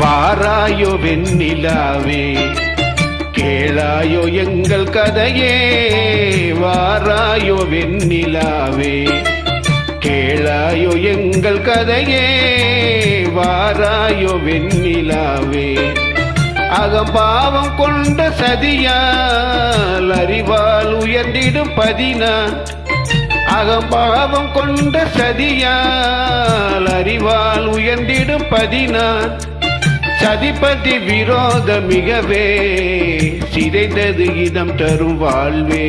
வாராயோ வெண்ணிலாவே கேளாயோ எங்கள் கதையே வாராயோ வெண்ணிலாவே கேளாயோ எங்கள் கதையே வாராயோ வெண்ணிலாவே. அகம்பாவம் கொண்ட சதியால் அறிவால் உயர்ந்திடும் பதினா அகம்பாவம் கொண்ட சதியால் அறிவால் உயர்ந்திடும் பதினான். சதிபதி விரோத மிகவே சிதைந்தது இதம் தரும் வாழ்வே.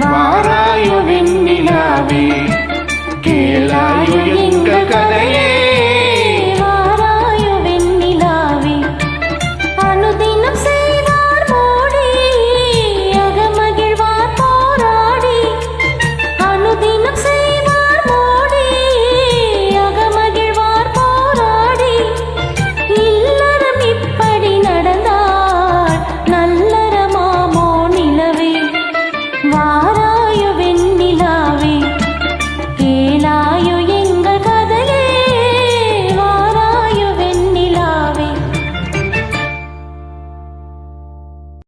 വാരായു വെണ്ണിലാവേ കേളായു